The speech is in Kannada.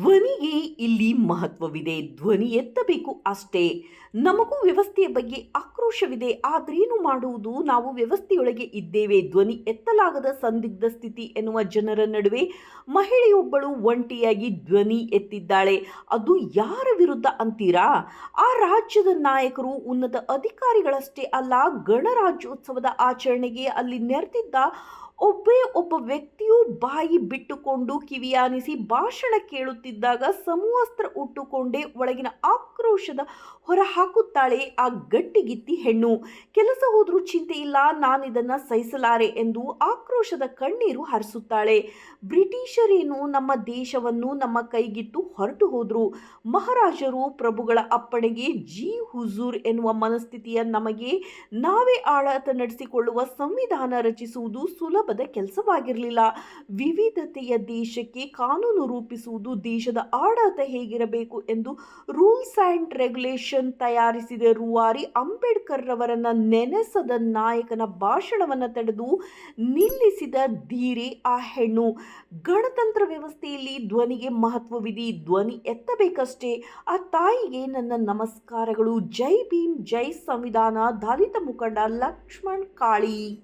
ಧ್ವನಿಗೆ ಇಲ್ಲಿ ಮಹತ್ವವಿದೆ. ಧ್ವನಿ ಎತ್ತಬೇಕು ಅಷ್ಟೇ. ನಮಗೂ ವ್ಯವಸ್ಥೆಯ ಬಗ್ಗೆ ಆಕ್ರೋಶವಿದೆ. ಆದ್ರೇನು ಮಾಡುವುದು? ನಾವು ವ್ಯವಸ್ಥೆಯೊಳಗೆ ಇದ್ದೇವೆ. ಧ್ವನಿ ಎತ್ತಲಾಗದ ಸಂದಿಗ್ಧ ಸ್ಥಿತಿ ಎನ್ನುವ ಜನರ ನಡುವೆ ಮಹಿಳೆಯೊಬ್ಬಳು ಒಂಟಿಯಾಗಿ ಧ್ವನಿ ಎತ್ತಿದ್ದಾಳೆ. ಅದು ಯಾರ ವಿರುದ್ಧ ಅಂತೀರಾ? ಆ ರಾಜ್ಯದ ನಾಯಕರು ಉನ್ನತ ಅಧಿಕಾರಿಗಳಷ್ಟೇ ಅಲ್ಲ, ಗಣರಾಜ್ಯೋತ್ಸವದ ಆಚರಣೆಗೆ ಅಲ್ಲಿ ನೆರೆದಿದ್ದ ಒಬ್ಬೇ ಒಬ್ಬ ವ್ಯಕ್ತಿಯು ಬಾಯಿ ಬಿಟ್ಟುಕೊಂಡು ಕಿವಿಯಾನಿಸಿ ಭಾಷಣ ಕೇಳುತ್ತಿದ್ದಾಗ ಸಮವಸ್ತ್ರ ಉಟ್ಟುಕೊಂಡೇ ಒಳಗಿನ ಆಕ್ರೋಶದ ಹೊರ ಹಾಕುತ್ತಾಳೆ ಆ ಗಟ್ಟಿಗಿತ್ತಿ ಹೆಣ್ಣು. ಕೆಲಸ ಹೋದರೂ ಚಿಂತೆ ಇಲ್ಲ, ನಾನಿದನ್ನು ಸಹಿಸಲಾರೆ ಎಂದು ಆಕ್ರೋಶದ ಕಣ್ಣೀರು ಹರಿಸುತ್ತಾಳೆ. ಬ್ರಿಟಿಷರೇನು ನಮ್ಮ ದೇಶವನ್ನು ನಮ್ಮ ಕೈಗಿತ್ತು ಹೊರಟು ಹೋದರು. ಮಹಾರಾಜರು ಪ್ರಭುಗಳ ಅಪ್ಪಣೆಗೆ ಜಿ ಹುಜೂರ್ ಎನ್ನುವ ಮನಸ್ಥಿತಿಯ ನಮಗೆ ನಾವೇ ಆಳಾತ ನಡೆಸಿಕೊಳ್ಳುವ ಸಂವಿಧಾನ ರಚಿಸುವುದು ಸುಲಭದ ಕೆಲಸವಾಗಿರಲಿಲ್ಲ. ವಿವಿಧತೆಯ ದೇಶಕ್ಕೆ ಕಾನೂನು ರೂಪಿಸುವುದು ದೇಶದ ಆಡಳಿತ ಹೇಗಿರಬೇಕು ಎಂದು ರೂಲ್ಸ್ ಆ್ಯಂಡ್ ರೆಗ್ಯುಲೇಷನ್ ತಯಾರಿಸಿದ ರೂವಾರಿ ಅಂಬೇಡ್ಕರ್ ರವರನ್ನ ನೆನೆಸದ ನಾಯಕನ ಭಾಷಣವನ್ನು ತಡೆದು ನಿಲ್ಲಿಸಿದ ಧೀರೆ ಆ ಹೆಣ್ಣು. ಗಣತಂತ್ರ ವ್ಯವಸ್ಥೆಯಲ್ಲಿ ಧ್ವನಿಗೆ ಮಹತ್ವವಿದೆ, ಧ್ವನಿ ಎತ್ತಬೇಕಷ್ಟೇ. ಆ ತಾಯಿಗೆ ನನ್ನ ನಮಸ್ಕಾರಗಳು. ಜೈ ಭೀಮ್, ಜೈ ಸಂವಿಧಾನ. ದಲಿತ ಮುಖಂಡ ಲಕ್ಷ್ಮಣ್ ಕಾಳಿ.